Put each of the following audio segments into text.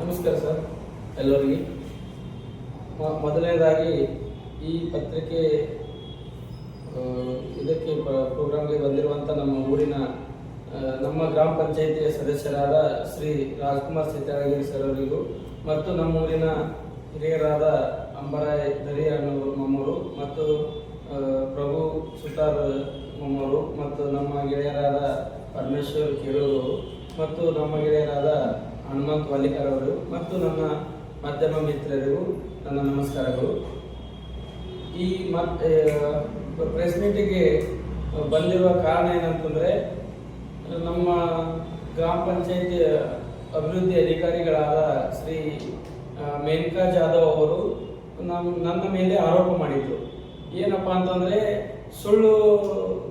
ನಮಸ್ಕಾರ ಸರ್, ಎಲ್ಲರಿಗೆ. ಮೊದಲನೇದಾಗಿ ಈ ಪತ್ರಿಕೆ ಇದಕ್ಕೆ ಪ್ರೋಗ್ರಾಮ್ಗೆ ಬಂದಿರುವಂಥ ನಮ್ಮ ಊರಿನ ನಮ್ಮ ಗ್ರಾಮ ಪಂಚಾಯಿತಿಯ ಸದಸ್ಯರಾದ ಶ್ರೀ ರಾಜ್ಕುಮಾರ್ ಸಿದ್ದರಾಗಿರಿ ಸರ್ ಅವರಿಗೂ, ಮತ್ತು ನಮ್ಮ ಊರಿನ ಹಿರಿಯರಾದ ಅಂಬರಾಯ್ ದರಿ ಮಮ್ಮರು ಮತ್ತು ಪ್ರಭು ಸುತಾರ್ ಮೊಮ್ಮರು, ಮತ್ತು ನಮ್ಮ ಗೆಳೆಯರಾದ ಪರಮೇಶ್ವರ್ ಕಿರೂರು, ಮತ್ತು ನಮ್ಮ ಗೆಳೆಯರಾದ ಹನುಮಂತ್ ವಾಲಿಕರ್ ಅವರು ಮತ್ತು ನನ್ನ ಮಾಧ್ಯಮ ಮಿತ್ರರಿಗೂ ನನ್ನ ನಮಸ್ಕಾರಗಳು. ಈ ಪ್ರೆಸ್ ಮೀಟಿಗೆ ಬಂದಿರುವ ಕಾರಣ ಏನಂತಂದ್ರೆ, ನಮ್ಮ ಗ್ರಾಮ ಪಂಚಾಯತ್ ಅಭಿವೃದ್ಧಿ ಅಧಿಕಾರಿಗಳಾದ ಶ್ರೀ ಮೇನಕಾ ಜಾಧವ್ ಅವರು ನಮ್ಮ ನನ್ನ ಮೇಲೆ ಆರೋಪ ಮಾಡಿದ್ರು. ಏನಪ್ಪ ಅಂತಂದ್ರೆ, ಸುಳ್ಳು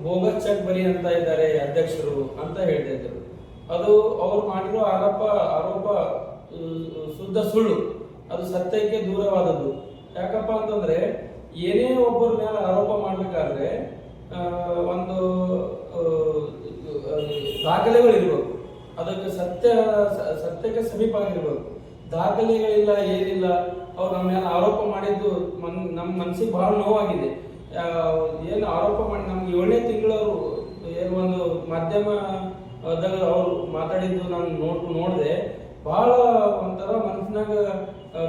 ಬೋಗಸ್ ಚೆಕ್ ಬರಿ ಅಂತ ಇದ್ದಾರೆ ಅಧ್ಯಕ್ಷರು ಅಂತ ಹೇಳ್ತಾ ಇದ್ರು. ಅದು ಅವರು ಮಾಡಿರೋ ಆರೋಪ ಆರೋಪ ಶುದ್ಧ ಸುಳ್ಳು. ಅದು ಸತ್ಯಕ್ಕೆ ದೂರವಾದದ್ದು. ಯಾಕಪ್ಪ ಅಂತಂದ್ರೆ, ಏನೇ ಒಬ್ಬರ ಮೇಲೆ ಆರೋಪ ಮಾಡಬೇಕಾದ್ರೆ ಒಂದು ದಾಖಲೆಗಳಿರ್ಬೇಕು ಅದಕ್ಕೆ ಸತ್ಯ, ಸತ್ಯಕ್ಕೆ ಸಮೀಪ ಆಗಿರ್ಬೇಕು ದಾಖಲೆಗಳಿಲ್ಲ, ಏನಿಲ್ಲ, ಅವ್ರು ನಮ್ಮ ಮೇಲೆ ಆರೋಪ ಮಾಡಿದ್ದು ಮನ್, ನಮ್ಮ ಮನಸ್ಸಿಗೆ ಬಹಳ ನೋವಾಗಿದೆ. ಏನು ಆರೋಪ ಮಾಡಿ, ನಮ್ಗೆ ಏಳನೇ ತಿಂಗಳವರು, ಏನು ಒಂದು ಮಾಧ್ಯಮ ಅದಾಗ ಅವ್ರು ಮಾತಾಡಿದ್ದು ನಾನು ನೋಡ್, ನೋಡಿದೆ. ಬಹಳ ಒಂಥರ ಮನಸ್ಸಿನಾಗ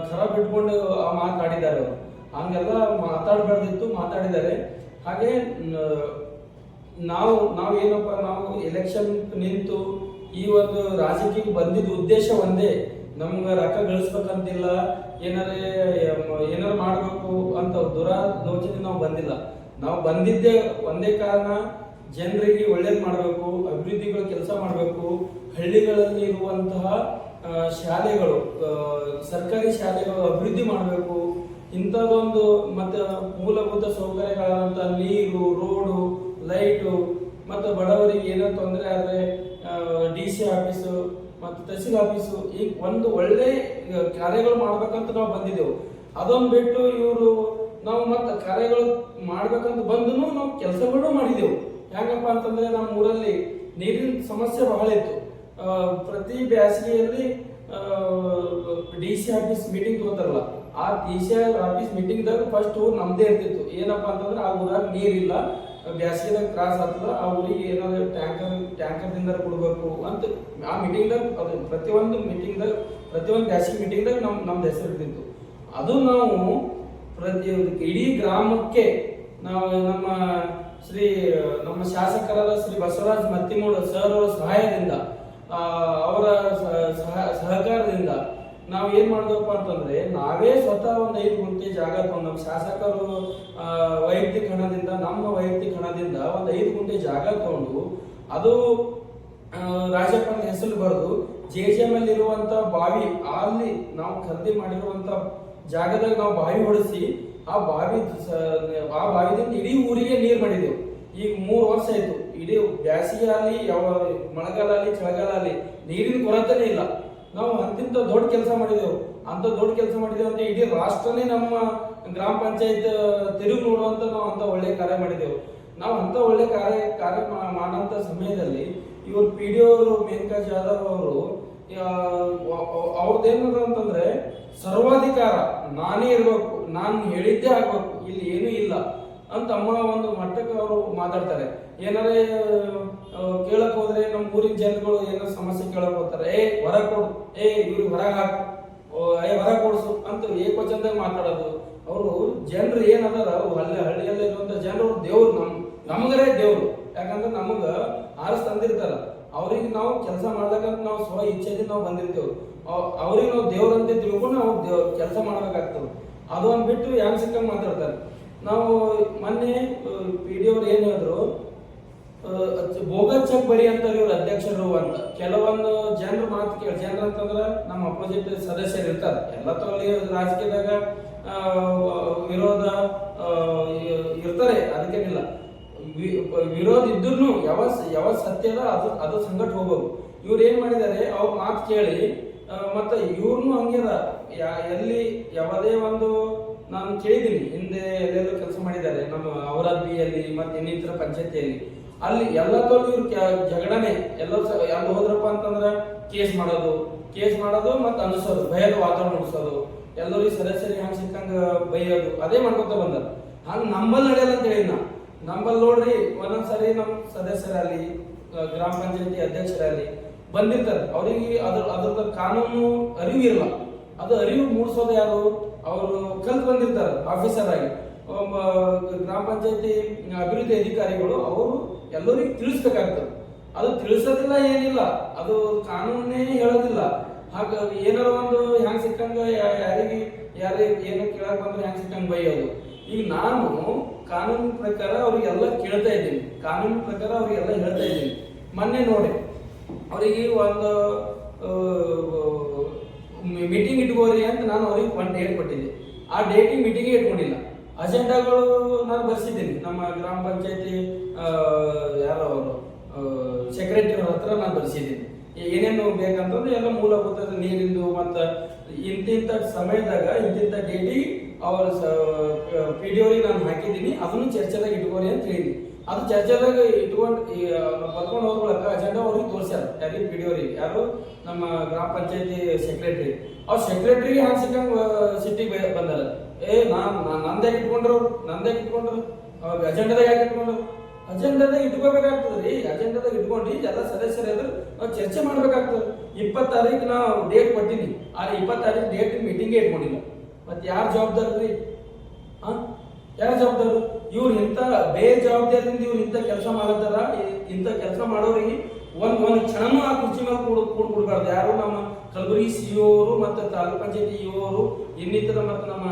ಖರಾಬ್ ಇಟ್ಕೊಂಡು ಆ ಮಾತಾಡಿದ್ದಾರೆ ಅವರು. ಹಂಗೆಲ್ಲ ಮಾತಾಡಬಾರ್ದಿತ್ತು, ಮಾತಾಡಿದ್ದಾರೆ. ಹಾಗೆ ನಾವು ನಾವು ಏನಪ್ಪ, ನಾವು ಎಲೆಕ್ಷನ್ ನಿಂತು ಈ ಒಂದು ರಾಜಕೀಯಕ್ಕೆ ಬಂದಿದ್ದ ಉದ್ದೇಶ ಒಂದೇ. ನಮ್ಗೆ ರೊಕ್ಕ ಗಳಿಸ್ಬೇಕಂತಿಲ್ಲ, ಏನಾರೇ ಏನಾರು ಮಾಡಬೇಕು ಅಂತ ದುರಾಲೋಚನೆ ನಾವು ಬಂದಿಲ್ಲ. ನಾವು ಬಂದಿದ್ದೇ ಒಂದೇ ಕಾರಣ ಜನರಿಗೆ ಒಳ್ಳೇದು ಮಾಡಬೇಕು, ಅಭಿವೃದ್ಧಿಗಳು ಕೆಲಸ ಮಾಡಬೇಕು, ಹಳ್ಳಿಗಳಲ್ಲಿ ಇರುವಂತಹ ಶಾಲೆಗಳು ಸರ್ಕಾರಿ ಶಾಲೆಗಳು ಅಭಿವೃದ್ಧಿ ಮಾಡಬೇಕು. ಇಂಥದ್ದೊಂದು ಮತ್ತೆ ಮೂಲಭೂತ ಸೌಕರ್ಯಗಳಾದಂಥ ನೀರು, ರೋಡು, ಲೈಟು, ಮತ್ತು ಬಡವರಿಗೆ ಏನೋ ತೊಂದರೆ ಆದರೆ ಡಿ ಸಿ ಆಫೀಸು, ಮತ್ತು ತಹಸೀಲ್ ಆಫೀಸು, ಈ ಒಂದು ಒಳ್ಳೆ ಕಾರ್ಯಗಳು ಮಾಡ್ಬೇಕಂತ ನಾವು ಬಂದಿದ್ದೆವು. ಅದೊಂದು ಬಿಟ್ಟು ಇವರು ನಾವು ಮತ್ತೆ ಕಾರ್ಯಗಳು ಮಾಡ್ಬೇಕಂತ ಬಂದು ನಾವು ಕೆಲಸಗಳು ಮಾಡಿದೆವು ಯಾಕಪ್ಪ ಅಂತಂದ್ರೆ ನಮ್ಮ ಊರಲ್ಲಿ ನೀರಿನ ಸಮಸ್ಯೆ ಬಹಳ ಇತ್ತು. ಪ್ರತಿ ಬ್ಯಾಸಿಗೆಯಲ್ಲಿ ಡಿ ಸಿ ಆಫೀಸ್ ಮೀಟಿಂಗ್ ತಗೋತಾರಲ್ಲ, ಆ ಡಿ ಸಿ ಆಫೀಸ್ ಮೀಟಿಂಗ್ದಾಗ ಫಸ್ಟ್ ಊರು ನಮ್ದೇ ಇರ್ತಿತ್ತು. ಏನಪ್ಪ ಅಂತಂದ್ರೆ ಆ ಊರಾಗ ನೀರಿಲ್ಲ, ಬ್ಯಾಸಿಗೆದಾಗ ತ್ರಾಸ ಆಗ್ತದ, ಆ ಊರಿಗೆ ಏನಾದ್ರು ಟ್ಯಾಂಕರ್ ಟ್ಯಾಂಕರ್ದಿಂದ ಕೊಡಬೇಕು ಅಂತ ಆ ಮೀಟಿಂಗ್ದಾಗ ಅದು ಪ್ರತಿಯೊಂದು ಮೀಟಿಂಗ್ದಾಗ ಪ್ರತಿಯೊಂದು ಬ್ಯಾಸಿಗೆ ಮೀಟಿಂಗ್ದಾಗ ನಮ್, ನಮ್ದು ಹೆಸರು ಇರ್ತಿತ್ತು. ಅದು ನಾವು ಪ್ರತಿ ಇಡೀ ಗ್ರಾಮಕ್ಕೆ ನಾವು ನಮ್ಮ ಶ್ರೀ ನಮ್ಮ ಶಾಸಕರಾದ ಶ್ರೀ ಬಸವರಾಜ್ ಮತ್ತಿಮೂಡ ಸರ್ ಅವರ ಸಹಾಯದಿಂದ ಅವರ ಸಹಕಾರದಿಂದ ನಾವು ಏನ್ ಮಾಡಿದಪ್ಪ ಅಂತಂದ್ರೆ, ನಾವೇ ಸ್ವತಃ ಒಂದು ಐದು ಗುಂಟೆ ಜಾಗ ತಗೊಂಡು ನಮ್ಮ ಶಾಸಕರು ವೈಯಕ್ತಿಕ ಹಣದಿಂದ, ನಮ್ಮ ವೈಯಕ್ತಿಕ ಹಣದಿಂದ ಒಂದು ಐದು ಗುಂಟೆ ಜಾಗ ತಗೊಂಡು, ಅದು ರಾಜಪ್ಪನ ಹೆಸರು ಬರೆದು, ಜೆ ಜೆ ಅಲ್ಲಿ ಇರುವಂತ ಬಾವಿ, ಅಲ್ಲಿ ನಾವು ಖರೀದಿ ಮಾಡಿರುವಂತ ಜಾಗದಾಗ ನಾವು ಬಾವಿ ಹೊಡಿಸಿ ಆ ಬಾವಿ ಆ ಬಾವಿದಿಂದ ಇಡೀ ಊರಿಗೆ ನೀರು ಮಾಡಿದೆವು ಈಗ ಮೂರು ವರ್ಷ ಆಯ್ತು. ಇಡೀ ಬ್ಯಾಸಿಗೆ ಆಗಲಿ ಯಾವ ಮಳೆಗಾಲ ಆಗಲಿ ಚಳಿಗಾಲ ಆಗಲಿ ನೀರಿನ ಕೊರತೆನೇ ಇಲ್ಲ. ನಾವು ಅಂತಿಂತ ದೊಡ್ಡ ಕೆಲಸ ಮಾಡಿದೆವು. ಅಂತ ದೊಡ್ಡ ಕೆಲಸ ಮಾಡಿದೆವು ಅಂತ ಇಡೀ ರಾಷ್ಟ್ರನೇ ನಮ್ಮ ಗ್ರಾಮ ಪಂಚಾಯತ್ ತಿರುಗಿ ನೋಡುವಂತ ನಾವು ಅಂತ ಒಳ್ಳೆ ಕಾರ್ಯ ಮಾಡಿದೆವು. ನಾವು ಅಂತ ಒಳ್ಳೆ ಕಾರ್ಯ ಕಾರ್ಯ ಮಾ- ಮಾಡಂತ ಸಮಯದಲ್ಲಿ ಇವರು ಪಿ ಡಿ ಅವರು ಮೇನಕಾ ಜಾಧವ್ ಅವರು ಅವ್ರದ್ದೇನದ ಅಂತಂದ್ರೆ, ಸರ್ವಾಧಿಕಾರ, ನಾನೇ ಇರಬೇಕು, ನಾನು ಹೇಳಿದ್ದೇ ಆಗ್ಬೇಕು, ಇಲ್ಲಿ ಏನೂ ಇಲ್ಲ ಅಂತ ಅಮ್ಮ ಒಂದು ಮಟ್ಟಕ್ಕೆ ಅವರು ಮಾತಾಡ್ತಾರೆ. ಏನಾರೇ ಕೇಳಕ್ ಹೋದ್ರೆ ನಮ್ಮ ಊರಿನ ಜನಗಳು ಏನೋ ಸಮಸ್ಯೆ ಕೇಳಕ್ ಹೋಗ್ತಾರೆ, ಏ ಹೊರ ಕೊಡು, ಏ, ಇವ್ರಿಗೆ ಹೊರಗೆ ಹಾಕು ಏ ಹೊರ ಕೊಡ್ಸು ಅಂತ ಏಕವಚನದಾಗ ಮಾತಾಡೋದು. ಅವರು ಜನರು ಏನದಾರ ಹಳ್ಳಿ, ಹಳ್ಳಿಯಲ್ಲಿ ಇರುವಂತ ಜನರು ದೇವ್ರು ನಮ್, ನಮಗರೇ ದೇವ್ರು. ಯಾಕಂದ್ರೆ ನಮಗ ಆರಸ್ ತಂದಿರ್ತಾರ ಅವ್ರಿಗೆ ನಾವು ಕೆಲಸ ಮಾಡ್ಬೇಕಂತ ನಾವು ಸ್ವ ಇಚ್ಛೆಯಲ್ಲಿ ನಾವು ಬಂದಿರ್ತೇವೆ. ಅವ್- ಅವ್ರಿಗೆ ನಾವು ದೇವ್ರಂತೆ ತಿಳ್ಕೊಂಡು ನಾವು ಕೆಲಸ ಮಾಡ್ಬೇಕಾಗ್ತದೆ. ಅದು ಅಂದ್ಬಿಟ್ಟು ಬಿಟ್ಟು ಯಾನ್ ಸಿಕ್ಕಂಗ್ ಮಾತಾಡ್ತಾರೆ. ನಾವು ಮೊನ್ನೆ ಪಿ ಡಿ ಅವ್ರು ಏನ್ ಹೇಳಿದ್ರು ಬೋಗಸ್ ಚೆಕ್ ಬರಿ ಅಂತಾರೆ ಇವ್ರ ಅಧ್ಯಕ್ಷರು ಅಂತ ಕೆಲವೊಂದು ಜನರು ಮಾತು ಕೇಳಿ ಜನರು ಅಂತಂದ್ರೆ ನಮ್ಮ ಅಪೋಸಿಟ್ ಸದಸ್ಯರು ಇರ್ತಾರೆ. ಎಲ್ಲ ತೊಗೊಳ್ಳಿ ರಾಜಕೀಯದಾಗ ವಿರೋಧ ಇರ್ತಾರೆ. ಅದಕ್ಕೇನಿಲ್ಲ. ವಿರೋಧ ಇದ್ರೂ ಯಾವ ಯಾವ ಸತ್ಯದ ಅದು ಅದು ಸಂಗಟ್ ಹೋಗೋದು. ಇವ್ರು ಏನ್ ಮಾಡಿದ್ದಾರೆ ಅವ್ರ ಮಾತು ಕೇಳಿ ಮತ್ತೆ ಇವ್ರನ್ನು ಹಂಗ್ಯದ ಯಾ- ಎಲ್ಲಿ, ಯಾವುದೇ ಒಂದು, ನಾನು ಕೇಳಿದ್ದೀನಿ, ಹಿಂದೆ ಎಲ್ಲೆಲ್ಲೋ ಕೆಲಸ ಮಾಡಿದ್ದಾರೆ, ನಮ್ಮ ಬಿಯಲ್ಲಿ ಮತ್ತೆ ಇನ್ನಿತರ ಪಂಚಾಯತಿಯಲ್ಲಿ. ಅಲ್ಲಿ ಎಲ್ಲದಲ್ಲೂ ಇವ್ರು ಜಗಳನೆ, ಎಲ್ಲ ಅಲ್ಲಿ ಹೋದ್ರಪ್ಪ ಅಂತಂದ್ರೆ ಕೇಸ್ ಮಾಡೋದು ಕೇಸ್ ಮಾಡೋದು ಮತ್ತೆ ಅನಿಸೋದು ಭಯದ ವಾತಾವರಣ ಉಳಿಸೋದು. ಎಲ್ಲರಿಗೂ ಸದಸ್ಯರಿಗೆ ಹಂಗೆ ಸಿಕ್ಕಂಗ ಬೈಯೋದು, ಅದೇ ಮಾಡ್ಕೊತ ಬಂದಾರ. ಹಂಗೆ ನಮ್ಮಲ್ಲಿ ನಡೆಯಲ್ಲ ಅಂತ ಹೇಳಿದ್ನ. ನಂಬಲ್ ನೋಡ್ರಿ ಒಂದೊಂದ್ಸರಿ ನಮ್ಮ ಸದಸ್ಯರಲ್ಲಿ ಗ್ರಾಮ ಪಂಚಾಯತಿ ಅಧ್ಯಕ್ಷರಲ್ಲಿ ಬಂದಿರ್ತಾರೆ. ಅವರಿಗೆ ಅದ್ರ ಅದ್ರ ಕಾನೂನು ಅರಿವು ಇರಲ್ಲ. ಅದು ಅರಿವು ಮೂಡಿಸೋದು ಯಾರು? ಅವರು ಕಲ್ತು ಬಂದಿರ್ತಾರೆ ಆಫೀಸರ್ ಆಗಿ. ಗ್ರಾಮ ಪಂಚಾಯತಿ ಅಭಿವೃದ್ಧಿ ಅಧಿಕಾರಿಗಳು ಅವರು ಎಲ್ಲರಿಗೂ ತಿಳಿಸ್ಬೇಕಾಗ್ತದೆ. ಅದು ತಿಳಿಸೋದಿಲ್ಲ ಏನಿಲ್ಲ. ಅದು ಕಾನೂನೇ ಹೇಳೋದಿಲ್ಲ. ಹಾಗ, ಏನಾರ ಒಂದು ಹ್ಯಾಂಗ್ ಸಿಕ್ಕಂಗ ಯಾರಿಗೆ ಯಾರಿಗೆ ಏನೋ ಕೇಳಕ್ ಬಂದ್ರೆ ಹ್ಯಾಂಗ್ ಸಿಕ್ಕಂಗ ಬೈಯೋದು. ಈಗ ನಾನು ಕಾನೂನು ಪ್ರಕಾರ ಅವರಿಗೆಲ್ಲ ಕೇಳ್ತಾ ಇದ್ದೀನಿ. ಕಾನೂನು ಪ್ರಕಾರ ಅವರಿಗೆಲ್ಲ ಹೇಳ್ತಾ ಇದ್ದೀನಿ. ಮೊನ್ನೆ ನೋಡಿ, ಅವರಿಗೆ ಒಂದು ಮೀಟಿಂಗ್ ಇಟ್ಕೋರಿ ಅಂತ ನಾನು ಅವ್ರಿಗೆ ಒಂದು ಡೇಟ್ ಕೊಟ್ಟಿದ್ದೆ ಆ ಡೇಟಿಗೆ ಮೀಟಿಂಗೇ ಇಟ್ಕೊಂಡಿಲ್ಲ. ಅಜೆಂಡಾಗಳು ನಾನು ಬರ್ಸಿದ್ದೀನಿ. ನಮ್ಮ ಗ್ರಾಮ ಪಂಚಾಯತಿ ಯಾರು ಅವರು ಸೆಕ್ರೆಟರಿ ಹತ್ರ ನಾನು ಬರ್ಸಿದ್ದೀನಿ. ಏನೇನು ಬೇಕಂತಂದ್ರೆ ಎಲ್ಲ ಮೂಲಭೂತ ನೀರಿಂದು ಮತ್ತು ಇಂತಿಂಥ ಸಮಯದಾಗ ಇಂತಿಂಥ ಡೇಟಿಗೆ ಅವ್ರ ಪಿ ಡಿ ಅವ್ರಿಗೆ ನಾನು ಹಾಕಿದ್ದೀನಿ. ಅದನ್ನು ಚರ್ಚೆದಾಗ ಇಟ್ಕೋರಿ ಅಂತ ಹೇಳಿದ್ನಿ. ಅದು ಚರ್ಚೆದಾಗ ಇಟ್ಕೊಂಡು ಬರ್ಕೊಂಡು ಹೋಗ್ಕೊಳಕ ಅಜೆಂಡಾ ಅವ್ರಿಗೆ ತೋರಿಸ್ಯಾರ. ಯಾರಿಗೆ ಪಿ ಡಿ ಅವ್ರಿಗೆ ಯಾರು? ನಮ್ಮ ಗ್ರಾಮ ಪಂಚಾಯತಿ ಸೆಕ್ರೆಟರಿ ಅವ್ರ ಸೆಕ್ರೆಟರಿಗೆ ಹ್ಯಾಂಗ ಸಿಕ್ಕಂಗ ಸಿಟ್ಟಿಗೆ ಬಂದಲ್ಲ ಏ, ನಾನು ನಂದೇ ಇಟ್ಕೊಂಡ್ರು? ನಂದೇ ಇಟ್ಕೊಂಡ್ರು? ಅವಾಗ ಅಜೆಂಡಾದಾಗ ಯಾಕೆ ಇಟ್ಕೊಂಡ್ರು? ಅಜೆಂಡಾದಾಗ ಇಟ್ಕೋಬೇಕಾಗ್ತದೆ ರೀ. ಅಜೆಂಡಾದಾಗ ಇಟ್ಕೊಂಡು ಎಲ್ಲ ಸದಸ್ಯರ ಎದುರು ನಾವು ಚರ್ಚೆ ಮಾಡ್ಬೇಕಾಗ್ತದೆ. ಇಪ್ಪತ್ತು ನಾವು ಡೇಟ್ ಕೊಟ್ಟಿನಿ. ಆ ಇಪ್ಪತ್ತು ಡೇಟ್ ಮೀಟಿಂಗೇ ಇಟ್ಕೊಂಡಿಲ್ಲ. ಮತ್ತೆ ಯಾರು ಜವಾಬ್ದಾರಿ ರೀ ಹಾ? ಯಾರು ಜವಾಬ್ದಾರು? ಇವ್ರು ಇಂಥ ಬೇಜವಾಬ್ದಾರಿಯಿಂದ ಇವ್ರು ಇಂಥ ಕೆಲಸ ಮಾಡತ್ತಾರ ಇಂಥ ಕೆಲಸ ಮಾಡೋರಿಗೆ ಒಂದ್ ಒಂದ್ ಕ್ಷಣನೂ ಆ ಕುರ್ಚಿ ಮೇಲೆ ಕೂಡ ಕೂಡ್ಬಿಡ್ಬಾರ್ದು ಯಾರು ನಮ್ಮ ಕಲಬುರಗಿ ಸಿ ಅವರು ಮತ್ತು ತಾಲೂಕ್ ಪಂಚಾಯತಿ ಇ ಅವರು ಇನ್ನಿತರ ಮತ್ತು ನಮ್ಮ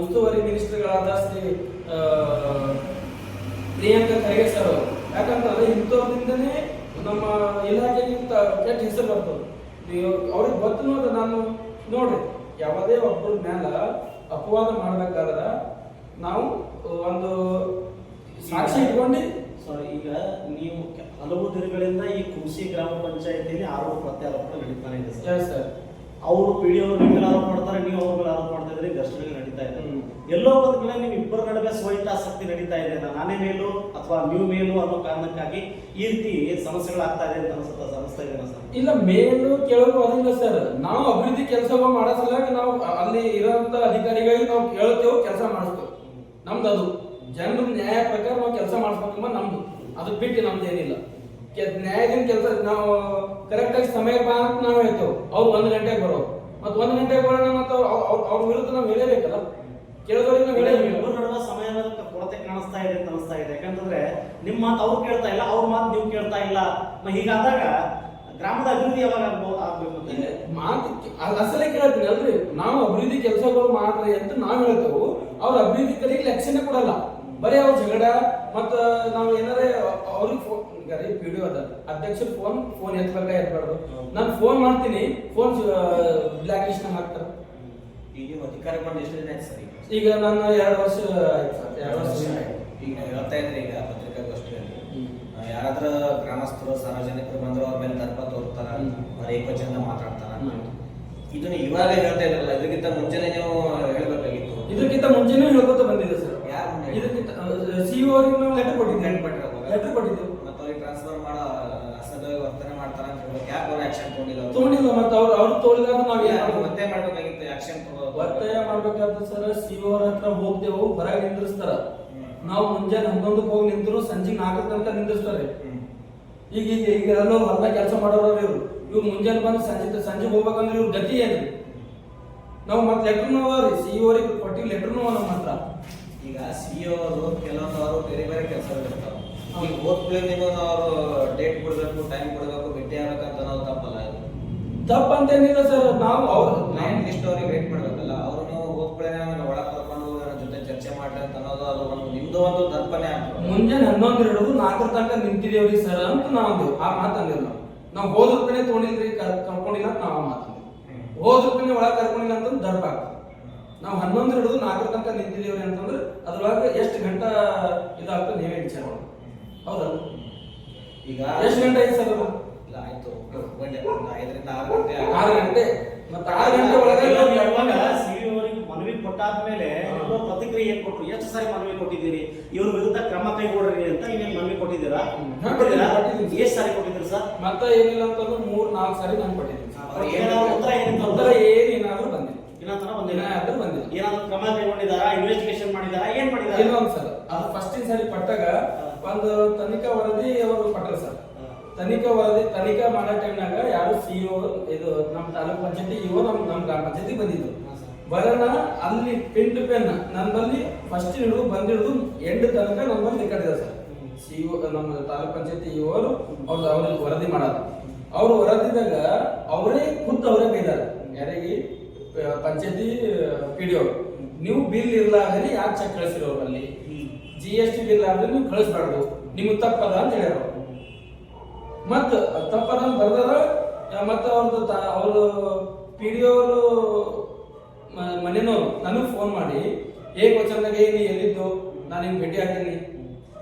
ಉಸ್ತುವಾರಿ ಮಿನಿಸ್ಟರ್ಗಳಾದ ಶ್ರೀ ಪ್ರಿಯಾಂಕಾ ಖರ್ಗೆ ಸರ್ ಅವರು. ಯಾಕಂತಂದ್ರೆ ಇಂಥವ್ರಿಂದನೇ ನಮ್ಮ ಇಲಾಖೆಗೆ ಕೆಟ್ಟ ಹೆಸರು ಬರ್ತದೆ. ಅವ್ರಿಗೆ ಗೊತ್ತು ನೋಡ್ರಿ ನಾನು ನೋಡ್ರಿ. ಯಾವುದೇ ಒಬ್ಬರ ಮ್ಯಾಲ ಅಪವಾದ ಮಾಡ್ಬೇಕಾದ್ರೆ ನಾವು ಒಂದು ಸಾಕ್ಷಿ ಇಟ್ಕೊಂಡು ಸಾರಿ ಈಗ ನೀವು ಹಲವು ದಿನಗಳಿಂದ ಈ ಕುಂಸಿ ಗ್ರಾಮ ಪಂಚಾಯತಿಯಲ್ಲಿ ಆರೋಪ ಪ್ರತ್ಯಾರೋಪ ನಡೀತಾನೆ ಇದೆ ಸರ್. ಸರ್ ಅವರು ಪಿ ಅವರು ನಿಮ್ಮ ಮೇಲೆ ಆರೋಪ ಮಾಡ್ತಾರೆ, ನೀವು ಅವ್ರ ಮೇಲೆ ಆರೋಪ ಮಾಡ್ತಾ ಇದ್ರೆ ಘರ್ಷಣೆಗಳು ನಡೀತಾ ಇದೆ. ಎಲ್ಲೋ ಒಂದು ಕಡೆ ನಿಮ್ ಇಬ್ಬರ ನಡುವೆ ಆಸಕ್ತಿ ನಡೀತಾ ಇದೆ ನಾನೇ ಮೇಲು ಅಥವಾ ನೀವು ಮೇಲು ಅನ್ನೋ ಕಾರಣಕ್ಕಾಗಿ ಈ ರೀತಿ ಸಮಸ್ಯೆಗಳಾಗ್ತಾ ಇದೆ ಅಂತ ಅನ್ಸುತ್ತಾ ಸಮಸ್ಯೆ ಇದೆ ಸರ್? ಇಲ್ಲ, ಮೇಲು ಕೇಳೋದು ಅದಿಲ್ಲ ಸರ್. ನಾವು ಅಭಿವೃದ್ಧಿ ಕೆಲಸ ಮಾಡೋ ಸಲುವಾಗಿ ನಾವು ಅಲ್ಲಿ ಇರೋಂಥ ಅಧಿಕಾರಿಗಳಿಗೆ ನಾವು ಕೇಳ್ತೇವೆ, ಕೆಲಸ ಮಾಡಿಸ್ತೇವೆ. ನಮ್ದು ಅದು ಜನರ ನ್ಯಾಯ ಪ್ರಕಾರ ನಾವು ಕೆಲಸ ಮಾಡಿಸ್ಬೇಕಂಬ ನಮ್ದು. ಅದಕ್ಕೆ ಬಿಟ್ಟು ನಮ್ದು ಏನಿಲ್ಲ ನ್ಯಾಯದಿಂದ ಕೆಲಸ, ನಾವು ಕರೆಕ್ಟಾಗಿ ಸಮಯ ಬಾ ಅಂತ ನಾವು ಹೇಳ್ತೇವೆ. ಅವ್ರು ಒಂದು ಗಂಟೆಗೆ ಬರೋ ಮತ್ತೆ ಒಂದು ಗಂಟೆಗೆ ಬರೋಣ ಮತ್ತೆ ಅವ್ರ ವಿರುದ್ಧ ನಾವು ಹೇಳಬೇಕಲ್ಲ ಕೇಳಿದವ್ರಿಗೆ ನಾವು ಹೇಳಲೇಬೇಕು. ನಡುವ ಸಮಯ ಸಮಯದ ಕೊರತೆ ಕಾಣಿಸ್ತಾ ಇದೆ ಅಂತ ಅನಿಸ್ತಾ ಇದೆ. ಯಾಕಂತಂದ್ರೆ ನಿಮ್ಮ ಮಾತು ಅವ್ರು ಕೇಳ್ತಾ ಇಲ್ಲ ಅವ್ರ ಮಾತು ನೀವು ಕೇಳ್ತಾ ಇಲ್ಲ. ಹೀಗಾದಾಗ ಗ್ರಾಮದ ಅಭಿವೃದ್ಧಿ ಯಾವಾಗ ಆಗ್ಬೇಕು ಮಾತು ಅಸಲೇ ಕೇಳ್ತೀನಿ ಅಲ್ರಿ. ನಾವು ಅಭಿವೃದ್ಧಿ ಕೆಲಸಗಳು ಮಾಡ್ರಿ ಅಂತ ನಾವು ಹೇಳ್ತೇವೆ. ಅವ್ರ ಅಭಿವೃದ್ಧಿ ಕಡೆಗೆ ಲಕ್ಷಣ ಕೊಡಲ್ಲ. ಬರೀ ಅವ್ರ ಜಗಳ ಮತ್ತ ನಾವು ಏನಾರೇ ಅವ್ರಿಗೆ ಈಗ ರೀ ಡಿ ಅದ. ಅಧ್ಯಕ್ಷರು ಫೋನ್ ಫೋನ್ ಎತ್ತಬೇಕ ಎತ್ಬಾರ್ದು ನಾನು ಫೋನ್ ಮಾಡ್ತೀನಿ. ಫೋನ್ ಬ್ಲಾಕ್ ಲಿಸ್ಟ್ ಹಾಕ್ತಾರ. ಈಗ ನೀವು ಅಧಿಕಾರ ಮಾಡಿ ಎಷ್ಟು ದಿನ ಆಯ್ತು ಸರ್ ಈಗ? ನಾನು ಎರಡು ವರ್ಷ ಆಯ್ತು ಸರ್. ಎರಡು ವರ್ಷ ಈಗ ಹೇಳ್ತಾ ಇದ್ರಿ ಈಗ ಪತ್ರಿಕಾಗೋಷ್ಠಿಯಲ್ಲಿ. ಯಾರಾದ್ರ ಗ್ರಾಮಸ್ಥರು ಸಾರ್ವಜನಿಕರು ಬಂದ್ರು ಅವ್ರ ಮೇಲೆ ದರ್ಪ ತೋರ್ತಾರ. ಅವ್ರ ಏಕವಚನ ಮಾತಾಡ್ತಾರ. ಇದನ್ನ ಇವಾಗ ಹೇಳ್ತಾ ಇದ್ರಲ್ಲ ಇದಕ್ಕಿಂತ ಮುಂಚೆನೆ ನೀವು ಹೇಳ್ಬೇಕಾಗಿತ್ತು. ಇದಕ್ಕಿಂತ ಮುಂಚೆನೇ ಹೇಳ್ಕೊತ ಬಂದಿದೆ ಸರ್. ಯಾರು? ಇದಕ್ಕಿಂತ ಸಿ ಅವ್ರಿಗೆ ನಾವು ಲೆಟರ್ ಕೊಟ್ಟಿದ್ದೆ ಲೆಟರ್ ಕೊಟ್ಟಿರೋದು. ಲೆಟರ್ ಕೊಟ್ಟಿದ್ದೆವು ಮತ್ತೆ ಅವ್ರಿಗೆ ಟ್ರಾನ್ಸ್ಫರ್ ಮಾಡೋ ಅಸಭ್ಯ ವರ್ತನೆ ಮಾಡ್ತಾರ ಅಂತ ಹೇಳ್ಬೇಕು ಯಾಕೆ ಅವ್ರು ಆಕ್ಷನ್ ತಗೊಂಡಿಲ್ಲ ಅವ್ರು? ತಗೊಂಡಿಲ್ಲ ಮತ್ತೆ ಅವ್ರು ಅವ್ರು ತೋಳಿದಾಗ ನಾವ್ ಏನ್ ಯಾರು ಮಾಡ್ಬೇಕು? ಮತ್ತೆ ಮಾಡ್ಬೇಕಾಗಿತ್ತು ಆಕ್ಷನ್ ಒತ್ತಾಯ ಮಾಡ್ಬೇಕಾದ ಸರ್ ಸಿಒ ಹತ್ರ ಹೋಗ್ತೇವು ಹೊರಗೆ ನಿಂದ್ರಿಸ್ತಾರ. ನಾವು ಮುಂಜಾನೆ ಹನ್ನೊಂದಕ್ಕೆ ಹೋಗಿ ನಿಂತರು ಸಂಜೆ ನಾಲ್ಕು ತನಕ ನಿಂದಿರ್ತಾರೆ ಈಗ ಈಗ ಈಗ ಎಲ್ಲೋ ಹೊಲ ಕೆಲಸ ಮಾಡೋರು ಇವ್ರು. ಇವ್ರು ಮುಂಜಾನೆ ಬಂದು ಸಂಜೆ ಸಂಜೆ ಹೋಗ್ಬೇಕಂದ್ರೆ ಇವ್ರ ಗತಿ ಏನು? ನಾವು ಮತ್ತೆ ಲೆಟರ್ನು ಅವ ಸಿ ಅವ್ರಿಗೆ ಕೊಟ್ಟಿಗೆ ಲೆಟರ್ನು ನಮ್ಮ ಹತ್ರ. ಈಗ ಸಿ ಅವರು ಕೆಲವೊಂದು ಅವರು ಬೇರೆ ಬೇರೆ ಕೆಲಸ ಇರ್ತಾವೆ ಅವ್ರಿಗೆ ಈಗ ಹೋದ್. ಅವರು ಡೇಟ್ ಕೊಡ್ಬೇಕು ಟೈಮ್ ಕೊಡ್ಬೇಕು ಭೇಟಿ ನಾವು ತಪ್ಪಲ್ಲ ಇದು ತಪ್ಪಂತೇನಿಲ್ಲ ಸರ್ ನಾವು ಅವ್ರ ಕ್ಲೈಂಟ್ ಲಿಸ್ಟ್ ಅವ್ರಿಗೆ ವೇಟ್ ಮಾಡ್ಬೇಕಲ್ಲ ಅವರು ನೀವು ಹೋದ್ಕೊಳ್ಳೆ ನನಗೆ ಒಳಗೆ ಕರ್ಕೊಂಡು ನನ್ನ ಜೊತೆ ಚರ್ಚೆ ಮಾಡ್ರಿ ಅಂತ ಅನ್ನೋದು ಅದು ಒಂದು ನಿಮ್ದು ಒಂದು ದರ್ಪಣೆ ಆಗ್ತದೆ ಮುಂಜಾನೆ ಹನ್ನೊಂದು ಹಿಡಿದು ನಾಲ್ಕರ ತನಕ ನಿಂತಿದೇವ್ರಿ ಸರ್ ಅಂತ ನಾವು ಆ ಮಾತಂದಿಲ್ಲ ನಾವು. ಹೋದ ರೂಪಾಯಿ ತೊಗೊಂಡಿಲ್ರಿ ಕರ್- ಕರ್ಕೊಂಡಿಲ್ಲ ಅಂತ ನಾವು ಮಾತಂದೇವು ಹೋದ ರೂಪಾಯಿ ಒಳಗೆ ಕರ್ಕೊಂಡಿಲ್ಲ ಅಂತ ದರ್ಪ ಆಗ್ತದೆ. ನಾವು ಹನ್ನೊಂದು ಹಿಡಿದು ನಾಲ್ಕರ ತನಕ ನಿಂತಿದೇವ್ರಿ ಅಂತಂದ್ರೆ ಅದ್ರೊಳಗೆ ಎಷ್ಟು ಗಂಟೆ ಇದಾಗ್ತದೆ ನೀವೇ ವಿಚಾರ ಮಾಡಿ ಹೌದಲ್ಲ ಈಗ ಎಷ್ಟು ಗಂಟೆ ಐತೆ ಸರ್ ಆಯ್ತು ಒಂದು ಐದರಿಂದ ಆರು ಗಂಟೆ. ಆರು ಗಂಟೆ. ಮತ್ತೆ ಆರು ಗಂಟೆ ಒಳಗೆ ನಾವು ಇವಾಗ ಸಿಇಒ ಅವರಿಗೆ ಮನವಿ ಕೊಟ್ಟಾದ್ಮೇಲೆ ಪ್ರತಿಕ್ರಿಯೆ ಪ್ರತಿಕ್ರಿಯೆ ಏನ್ ಕೊಟ್ಟರು ಎಷ್ಟು ಸಾರಿ ಮನವಿ ಕೊಟ್ಟಿದ್ದೀರಿ? ಇವ್ರ ವಿರುದ್ಧ ಕ್ರಮ ಕೈಗೊಳ್ರಿ ಅಂತ ನೀವೇನು ಮನವಿ ಕೊಟ್ಟಿದ್ದೀರಾ? ಹ್ಮ್. ಕೊಟ್ಟಿದ್ದೀರಾ? ಕೊಟ್ಟಿದ್ದೀನಿ ಎಷ್ಟು ಸಾರಿ ಕೊಟ್ಟಿದ್ದೀರಿ ಸರ್? ಮತ್ತೆ ಏನಿಲ್ಲ ಅಂತಂದ್ರೆ ಮೂರ್ ನಾಲ್ಕು ಸಾರಿ ನಾನು ಪಟ್ಟಿದ್ದೀನಿ ಅವ್ರು ಏನಾದ್ರು ಉತ್ತರ ಏನಿತ್ತು ಉತ್ತರ ಏನೇನಾದ್ರೂ ಬಂದಿಲ್ಲ. ಏನಾದ್ರು ಬಂದಿಲ್ಲ? ಏನಾದ್ರೂ ಬಂದಿಲ್ಲ. ಏನಾದ್ರು ಕ್ರಮ ಕೈಗೊಂಡಿದಾರಾ ಇನ್ವೆಸ್ಟಿಗೇಷನ್ ಮಾಡಿದಾರಾ ಏನ್ ಮಾಡಿದಾರಾ ಇನ್ನೊಂದು ಸರ್ ಅದು ಫಸ್ಟಿನ ಸಾರಿ ಪಟ್ಟಾಗ ಒಂದು ತನಿಖಾ ವರದಿ ಅವರು ಕೊಟ್ಟರು ಸರ್. ತನಿಖಾ ವರದಿ ತನಿಖಾ ಮಾಡೋ ಟೈಮ್ನಾಗ ಯಾರು ಸಿ ಇ ಇದು ನಮ್ಮ ತಾಲೂಕ್ ಪಂಚಾಯತಿ ಇಒ ನಮ್ಮ ನಮ್ಮ ಗ್ರಾಮ ಪಂಚಾಯತಿ ಬಂದಿದ್ದು. ಬರೋಣ ಅಲ್ಲಿ ಪಿನ್ ಟು ಪೆನ್ ನನ್ನಲ್ಲಿ ಫಸ್ಟ್ ಹಿಡಿದು ಬಂದಿಡಿದು ಎಂಡ್ ತನಕ ನಮ್ಮಲ್ಲಿ ರೆಕಾರ್ಡ್ ಸರ್. ಸಿಇಒ ನಮ್ಮ ತಾಲೂಕ್ ಪಂಚಾಯತಿ ಇವರು ಅವ್ರದ್ದು ಅವ್ರಿಗೆ ವರದಿ ಮಾಡೋದು. ಅವ್ರು ವರದಿದಾಗ ಅವರೇ ಖುದ್ದು ಅವರೇ ಬೈದಾರೆ. ಯಾರಿಗೆ? ಪಂಚಾಯತಿ ಪಿ ಡಿ ನೀವು ಬಿಲ್ ಇರಲ್ಲ ಯಾಕೆ ಚೆಕ್ ಕಳಿಸಿರೋ ಅಲ್ಲಿ? ಜಿ ಎಸ್ ಟಿ ಬಿಲ್ ಆದ್ರೆ ನೀವು ಕಳಿಸ್ಬಾರ್ದು. ನಿಮ್ಗೆ ತಪ್ಪದ ಅಂತ ಹೇಳ್ಯಾರ ಅವ್ರು. ಮತ್ತ ತಪ್ಪದ ಅಂತ ಬರ್ದಾರ ಮತ್ತ ಅವ್ರದ್ದು ಅವರು ಪಿ ಡಿ ಅವರು ಮನೆಯವರು ನನಗೆ ಫೋನ್ ಮಾಡಿ ಏಕ್ ವಚನದಾಗ ಏನಿ ಎಲ್ಲಿದ್ದು? ನಾನು ಹಿಂಗೆ ಭೇಟಿ ಆಗ್ತೀನಿ.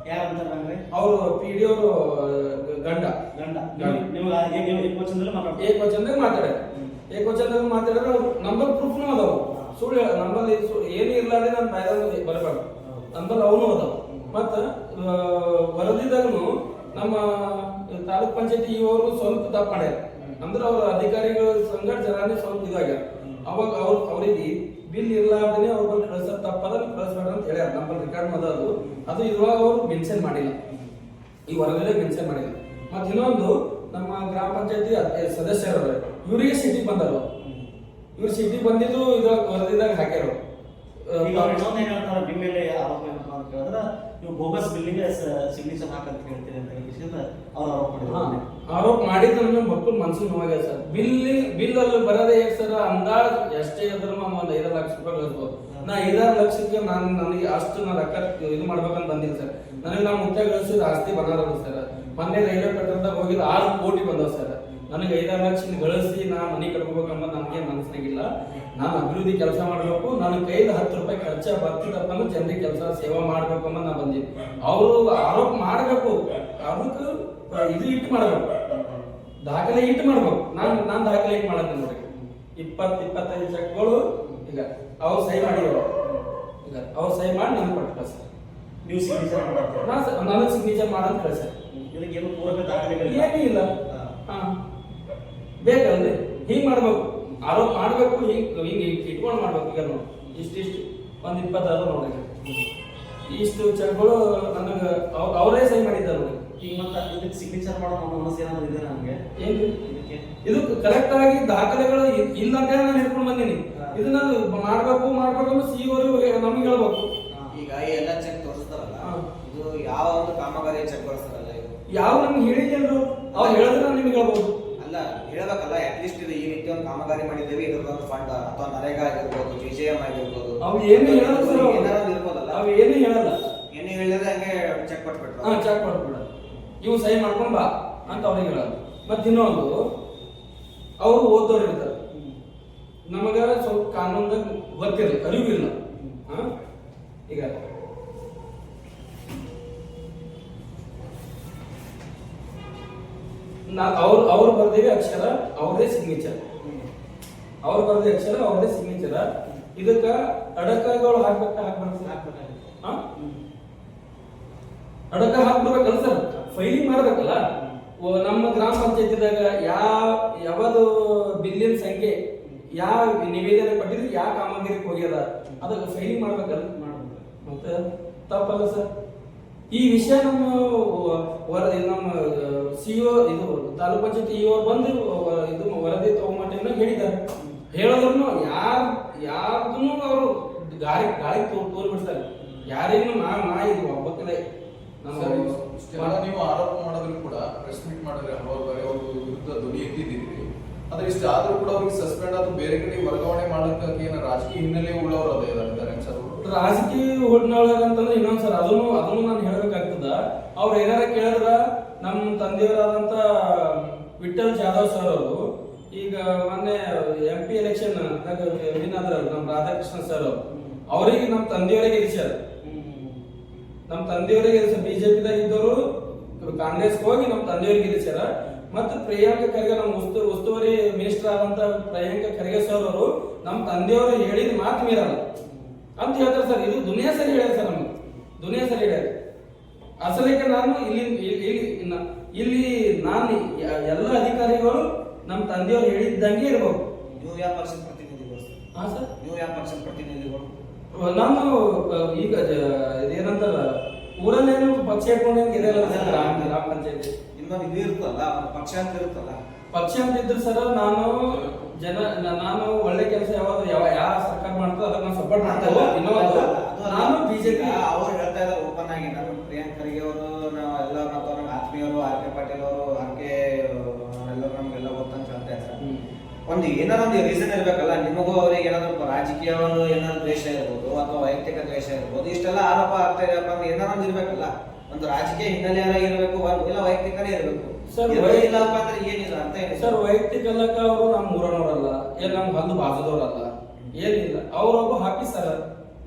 ಯಾರಂತಾರೆ ಅವರು ಪಿ ಡಿ ಅವರು ಗಂಡ. ಗಂಡ. ನೀವು ನೀವು ಏಕವಚನದಲ್ಲಿ ಮಾತಾಡ್ತೀರಿ. ಏಕ್ ವಚನದಾಗ ಮಾತಾಡ್ಯಾರ. ಏಕ್ ವಚನದಾಗ ಮಾತಾಡಿದ್ರೆ ಅವ್ರು ನಂಬರ್ ಪ್ರೂಫ್ನು ಅದಾವು. ಸುಳ್ಳು ಸು- ಏನು ಇರ್ಲಾರ್ದೆ ನಾನು ಬಾಯ್ದಾಗ ಬರಬಾರ್ದು. ನಂಬಲ್ಲಿ ಅವನು ಅದಾವ. ಮತ್ತ ವರದಿದಾಗೂ ನಮ್ಮ ತಾಲೂಕ್ ಪಂಚಾಯತಿ ಇವರು ಸ್ವಲ್ಪ ತಪ್ಪು ಅಂದ್ರೆ ಅವ್ರ ಅಧಿಕಾರಿಗಳ ಸಂಗಡ ಜನಾನೇ ಸ್ವಲ್ಪ ಇದಾಗ್ಯಾರ ಅವಾಗ ಅವ್ರ ಅವರಿಗೆ ಬಿಲ್ ಇರ್ಲಾರ್ದೇ ಅವ್ರ ಬಂದು ಕಳ್ಸೋದ್ ತಪ್ಪದ ಕಳಿಸ್ಬೇಡ ಅಂತ ಹೇಳ್ಯಾರ. ನಮ್ಮ ರೆಕಾರ್ಡ್ ಮದ ಅದು ಅದು ಇವಾಗ ಅವ್ರು ಮೆನ್ಷನ್ ಮಾಡಿಲ್ಲ. ಈ ಹೊರಗಡೆ ಮೆನ್ಷನ್ ಮಾಡಿಲ್ಲ. ಮತ್ತೆ ಇನ್ನೊಂದು, ನಮ್ಮ ಗ್ರಾಮ ಪಂಚಾಯತಿ ಸದಸ್ಯರು ಇವರಿಗೆ ಸಿಟಿ ಬಂದರು ಇವ್ರು ಸಿಟಿ ಬಂದಿದ್ದು ಇದಾಗ ವರದಿದಾಗ ಹಾಕ್ಯಾರ. ನೀವು ಬೋಗಸ್ ಬಿಲ್ಲಿಗೆ ಸಿಗ್ನೇಚರ್ ಹಾಕಂತ ಹೇಳ್ತೀರಿ ಅಂತ ಹೇಳಿ ಅವ್ರು ಆರೋಪ ಮಾಡಿದ್ರು. ಆರೋಪ ಮಾಡಿದ್ರೆ ಮಕ್ಕಳು ಮನ್ಸಿಗೆ ನೋವಾಗ್ಯದ ಸರ್. ಬಿಲ್ಲಿ ಬಿಲ್ ಅಲ್ಲಿ ಬರೋದೇ ಹೇಗೆ ಸರ್? ಅಂದಾಜ್ ಎಷ್ಟೇ ಇದ್ರು ಒಂದು ಐದಾರು ಲಕ್ಷ ರೂಪಾಯಿ ಕಳಿಸ್ಬೋದು. ನಾ ಐದಾರು ಲಕ್ಷಕ್ಕೆ ನಾನು ನನಗೆ ಅಷ್ಟು ನಾನು ರೊಕ್ಕ ಇದು ಮಾಡ್ಬೇಕಂತ ಬಂದಿಲ್ಲ ಸರ್. ನನಗೆ ನಾವು ಮುಂಚೆ ಗಳಿಸಿದ ಆಸ್ತಿ ಬರೋದು ಸರ್. ಮೊನ್ನೆ ರೈಲ್ವೆ ಪೆಟ್ರೋಲ್ದಾಗ ಹೋಗಿದ್ದು ಆರು ಕೋಟಿ ಬಂದವ ಸರ್. ನನಗೆ ಐದಾರು ಲಕ್ಷ ಗಳಿಸಿ ನಾ ಮನೆ ಅನ್ನೋದು ನನಗೆ ಮನಸ್ಸಿನಾಗಿಲ್ಲ. ನಾನು ಅಭಿವೃದ್ಧಿ ಕೆಲಸ ಮಾಡಬೇಕು ನನ್ನ ಕೈಯಿಂದ ಹತ್ತು ರೂಪಾಯಿ ಖರ್ಚ ಬರ್ತಿದ್ದಪ್ಪ ಅಂದ್ರೆ ಜನರಿಗೆ ಕೆಲಸ ಸೇವಾ ಮಾಡಬೇಕು ಅಂತ ನಾ ಬಂದಿದ್ದೆ ಅವರು ಆರೋಪ ಮಾಡಬೇಕು ಅದಕ್ಕೆ ಇದು ಇಟ್ಟು ಮಾಡಬೇಕು. ದಾಖಲೆ ಇಟ್ಟು ಮಾಡ್ಬೇಕು. ನಾನು ನಾನು ದಾಖಲೆ ಇಟ್ಟು ಮಾಡತ್ತೆ ನೋಡಿ. ಇಪ್ಪತ್ತು ಇಪ್ಪತ್ತೈದು ಚೆಕ್ಗಳು ಈಗ ಅವ್ರು ಸಹಿ ಮಾಡಿದ್ರು. ಈಗ ಅವ್ರು ಸಹಿ ಮಾಡಿ ನನಗೆ ಕೊಟ್ಟು ಸರ್ ನೀವು ಸಿಗ್ನೇಚರ್ ಮಾಡ್ತೀರಾ? ನಾನು ಸಿಗ್ನೇಚರ್ ಮಾಡೋದು ಕಳ್ಸ. ಇದಕ್ಕೆ ಏನು ಪೂರಕ ದಾಖಲೆಗಳಿಲ್ಲ? ಏನೂ ಇಲ್ಲ. ಹಾ. ಬೇಕಲ್ರಿ ಹಿಂಗ್ ಮಾಡ್ಬೇಕು. ಆರೋಪ ಮಾಡ್ಬೇಕು ಹಿಂಗ್ ಹಿಂಗ್ ಇಟ್ಕೊಂಡು ಮಾಡ್ಬೇಕು ಈಗ ನೋಡಿ. ಇಷ್ಟಿಷ್ಟು ಒಂದ್ ಇಪ್ಪತ್ತಾರು ನೋಡಿ ಇಷ್ಟು ಚೆಕ್ಗಳು ನನಗೆ ಅವ್ರ ಅವರೇ ಸಹಿ ಮಾಡಿದ್ದಾರೆ ನೋಡಿ. ಈಗ ಮತ್ತೆ ಇದಕ್ಕೆ ಸಿಗ್ನೇಚರ್ ಮಾಡೋ ಮನಸ್ಸು ಏನಾದ್ರು ಇದೆ ನನಗೆ ಏನು ಇದಕ್ಕೆ? ಇದು ಕರೆಕ್ಟ್ ಆಗಿ ದಾಖಲೆಗಳು ಇಲ್ಲ ಅಂತ ನಾನು ಹಿಡ್ಕೊಂಡು ಬಂದೀನಿ. ಇದನ್ನ ಮಾಡ್ಬೇಕು ಮಾಡ್ಬೇಕು ಅಂತ ಸಿ ನಮ್ಗೆ ಹೇಳ್ಬೇಕು. ಈಗ ಎಲ್ಲ ಚೆಕ್ ತೋರಿಸ್ತಾರಲ್ಲ ಇದು ಯಾವ ಒಂದು ಕಾಮಗಾರಿ ಚೆಕ್ ತೋರಿಸ್ತಾರಲ್ಲ ಯಾವ ನಮ್ಗೆ ಹೇಳಿದ್ರು ಅವ್ರು ಹೇಳಿದ್ರೆ ನಾನು ನಿಮ್ಗೆ ಹೇಳ್ಬೋದು. ಹೇಳ್ಬೇಕಲ್ಲ ಅಟ್ಲೀಸ್ಟ್ ಇದು ಈ ರೀತಿ ಒಂದು ಕಾಮಗಾರಿ ಮಾಡಿದ್ದೇವೆ ಇದ್ರದ್ದೊಂದು ಫಂಡ್ ಅಥವಾ ನರೇಗಾ ಆಗಿರ್ಬೋದು ಜಿ ಜೆ ಎಂ ಆಗಿರ್ಬೋದು. ಅವು ಏನು ಹೇಳೋದು ಸರ್ ಅವ್ರು. ಏನಾರ ಇರ್ಬೋದಲ್ಲ? ಅವು ಏನು ಹೇಳಲ್ಲ. ಏನು ಹೇಳಿದ್ರೆ ಹಂಗೆ ಚೆಕ್ ಹಾ ಕೊಟ್ಬಿಟ್ರು. ಚೆಕ್ ಮಾಡ್ಬಿಡ ಇವು ಸಹಿ ಮಾಡ್ಕೊಂಡ್ ಬಾ ಅಂತ ಅವ್ರಿಗೆ ಹೇಳೋದು. ಮತ್ತೆ ಇನ್ನೊಂದು ಅವರು ಓದೋರು ಇರ್ತಾರೆ. ನಮಗ ಸ್ವಲ್ಪ ಕಾನೂನ್ದಾಗ ಗೊತ್ತಿರಲ್ಲ ಅರಿವಿಲ್ಲ ಹಾ? ಈಗ ಅವ್ರು ಅವ್ರು ಬರ್ದೇವಿ ಅಕ್ಷರ ಅವ್ರದೇ ಸಿಗ್ನೇಚರ್ ಅವ್ರು ಬರ್ದೇ ಅಕ್ಷರ ಅವ್ರದೇ ಸಿಗ್ನೇಚರ್ ಇದಕ್ಕ ಅಡಕಗಳು ಹಾಕ್ಬೇಕ ಹಾಕ್ಬಾರ್ದು ಹಾ? ಅಡಕ ಹಾಕ್ಬಿಡ್ಬೇಕಲ್ಲ ಸರ್? ಫೈಲಿಂಗ್ ಮಾಡ್ಬೇಕಲ್ಲ? ನಮ್ಮ ಗ್ರಾಮ ಪಂಚಾಯತಿದಾಗ ಯಾವ ಯಾವ್ದು ಬಿಲ್ಲಿನ ಸಂಖ್ಯೆ ಯಾವ ನಿವೇದನೆ ಕೊಟ್ಟಿದ್ರು ಯಾವ ಕಾಮಗಾರಿಗೆ ಹೋಗ್ಯದ ಅದಕ್ಕೆ ಫೈಲಿಂಗ್ ಮಾಡ್ಬೇಕಲ್ಲ? ಮಾಡ್ಬೇಕು. ಮತ್ತೆ ತಪ್ಪಲ್ಲ ಸರ್. ಈ ವಿಷಯ ನಮ್ಮ ವರ ನಮ್ಮ ಸಿಇಒ ಇದು, ತಾಲೂಕ್ ಪಂಚಾಯತಿ ಇಒ ಬಂದು ವ- ಇದು, ವರದಿ ತಗೊಂಬಟ್ಟೆ ಹೇಳಿದ್ದಾರೆ. ಹೇಳಿದ್ರು ಯಾರ ಯಾರ್ದು ಅವರು ಗಾಳಿ ಗಾಳಿ ತೋರ್ ತೋರ್ಬಿಡ್ತಾರೆ. ಯಾರಿಗೂ ನಾ ನಾ ಇದು ಒಬ್ಬಕ್ಕದೆ. ನೀವು ಆರೋಪ ಮಾಡಿದ್ರು ಕೂಡ ಪ್ರೆಸ್ ಮೀಟ್ ಮಾಡಿದ್ರೆ ಹಲವಾರು ಬಾರಿ ಅವ್ರ ವಿರುದ್ಧ ಧ್ವನಿ ಎತ್ತಿದ್ದೀರಿ. ಆದ್ರೆ ಇಷ್ಟ ಆದ್ರೂ ಕೂಡ ಅವ್ರಿಗೆ ಸಸ್ಪೆಂಡ್ ಆದ್ರೂ ಬೇರೆ ಕಡೆ ವರ್ಗಾವಣೆ ಮಾಡಕ್ಕೆ ಏನೋ ರಾಜಕೀಯ ಹಿನ್ನೆಲೆ ಉಳ್ಳವರು ಅದೇ ಅವರು ರಾಜಕೀಯ ಹೊಡ್ನಾಳಾಗ ಅಂತಂದ್ರೆ ಇನ್ನೊಂದ್ ಸರ್ ಅದನ್ನು ಅದನ್ನು ನಾನು ಹೇಳ್ಬೇಕಾಗ್ತದ. ಅವ್ರು ಏನಾರ ಕೇಳಿದ್ರ ನಮ್ಮ ತಂದೆಯವರಾದಂತ ವಿಠಲ್ ಜಾಧವ್ ಸರ್ ಅವರು, ಈಗ ಮೊನ್ನೆ ಎಂ ಪಿ ಎಲೆಕ್ಷನ್ ಏನಾದ್ರು ನಮ್ಮ ರಾಧಾಕೃಷ್ಣ ಸರ್ ಅವರು, ಅವರಿಗೆ ನಮ್ಮ ತಂದೆಯವರಿಗೆ ಗೆಲ್ಸ್ಯಾರ. ನಮ್ಮ ತಂದೆಯವರಿಗೆ ಬಿಜೆಪಿದಾಗ ಇದ್ದವರು ಕಾಂಗ್ರೆಸ್ ಹೋಗಿ ನಮ್ಮ ತಂದೆಯವರಿಗೆ ಗೆಲ್ಸ್ಯಾರ. ಮತ್ತು ಪ್ರಿಯಾಂಕ ಖರ್ಗೆ ನಮ್ಮ ಉಸ್ತು ಉಸ್ತುವಾರಿ ಮಿನಿಸ್ಟರ್ ಆದಂತ ಪ್ರಿಯಾಂಕ ಖರ್ಗೆ ಸರ್ ಅವರು ನಮ್ಮ ತಂದೆಯವರು ಹೇಳಿದ ಮಾತು ಮೀರಲ್ಲ. ಅಂತ ಹೇಳ್ತಾರೆ ಸರ್. ಇದು ದುನಿಯಾ ಸರಿ ಹೇಳ್ಯಾರ ಸರ್ ನಮ್ಗೆ. ದುನಿಯಾ ಸರಿ ಹೇಳ್ಯಾರ ಅಸಲಿಗೆ ನಾನು ಇಲ್ಲಿ ಇಲ್ಲಿ- ಇಲ್ಲಿ ನಾನು ಎಲ್ಲ ಅಧಿಕಾರಿಗಳು ನಮ್ಮ ತಂದೆಯವರು ಹೇಳಿದ್ದಂಗೆ ಇರ್ಬೇಕು ನೀವು ಯಾವ ಪಕ್ಷದ ಪ್ರತಿನಿಧಿಗಳು ಹಾಂ ಸರ್. ನೀವು ಯಾವ ಪಕ್ಷದ ಪ್ರತಿನಿಧಿಗಳು. ನಾನು ಈಗ ಏನಂತಾರ ಊರಲ್ಲೇ ಊರಲ್ಲೇನು ಪಕ್ಷ ಇಟ್ಕೊಂಡೇನು ಇದೆಯಲ್ಲ ಸರ್ ಗ್ರಾಮ ಗ್ರಾಮ ಪಂಚಾಯತಿ. ಇನ್ನೊಂದು ಇದು ಇರುತ್ತಲ್ಲ ಒಂದು ಪಕ್ಷ ಅಂತ ಇರುತ್ತಲ್ಲ. ಪಕ್ಷ ಅಂತ ಇದ್ರೆ ಸರ್ ನಾನು ಜನ ನಾನು ಒಳ್ಳೆ ಕೆಲಸ ಯಾವಾಗ ಯಾವ ಯಾವ ಸರ್ಕಾರ ಮಾಡ್ತೋ ಅದಕ್ಕೆ ನಾನು ಸಪೋರ್ಟ್ ಮಾಡ್ತಾ ಇಲ್ಲ ಇನ್ನೊಂದು ನಾನು ಬಿಜೆಪಿ ಅವ್ರು ಹೇಳ್ತಾ ಇದ್ದಾರೆ ಓಪನ್ ಆಗಿ. ನಾನು ಪ್ರಿಯಾಂಕ್ ಖರ್ಗೆ ಅವರು ನಾವು ಎಲ್ಲ ಮತ್ತು ನಮ್ಮ ಆತ್ಮೀಯರು ಆರ್ ಕೆ ಪಾಟೀಲ್ ಅವರು ಆರ್ ಕೆ ಎಲ್ಲ ನಮ್ಗೆಲ್ಲ ಗೊತ್ತಂತ ಹೇಳ್ತಾ ಇದ್ದಾರೆ. ಒಂದು ಏನಾರ ಒಂದು ರೀಸನ್ ಇರ್ಬೇಕಲ್ಲ ನಿಮಗೂ ಅವ್ರಿಗೆ ಏನಾದ್ರು ರಾಜಕೀಯ ಒಂದು ಏನಾದ್ರು ದ್ವೇಷ ಇರ್ಬೋದು ಅಥವಾ ವೈಯಕ್ತಿಕ ದ್ವೇಷ ಇರ್ಬೋದು ಇಷ್ಟೆಲ್ಲ ಆರೋಪ ಆಗ್ತಾ ಇದೆ ಅಂದ್ರೆ ಏನಾರ ಒಂದು ಇರ್ಬೇಕಲ್ಲ. ಒಂದು ರಾಜಕೀಯ ಹಿನ್ನೆಲೆ ಇರಬೇಕು ಒಂದು ಇಲ್ಲ ವೈಯಕ್ತಿಕನೇ ಇರಬೇಕು. ಸರ್, ಇಲ್ಲಪ್ಪ ಅಂದ್ರೆ ಏನಿಲ್ಲ ಅಂತ. ಸರ್ ವೈಯಕ್ತಿಕ ಅಲ್ಲಕ ಅವರು ನಮ್ಮ ಊರನವರಲ್ಲ ಏನ್ ನಮ್ಮ ಹಲ್ಲು ಬಾಜದವರಲ್ಲ ಏನಿಲ್ಲ. ಅವರೊಬ್ಬ ಆಫೀಸರ್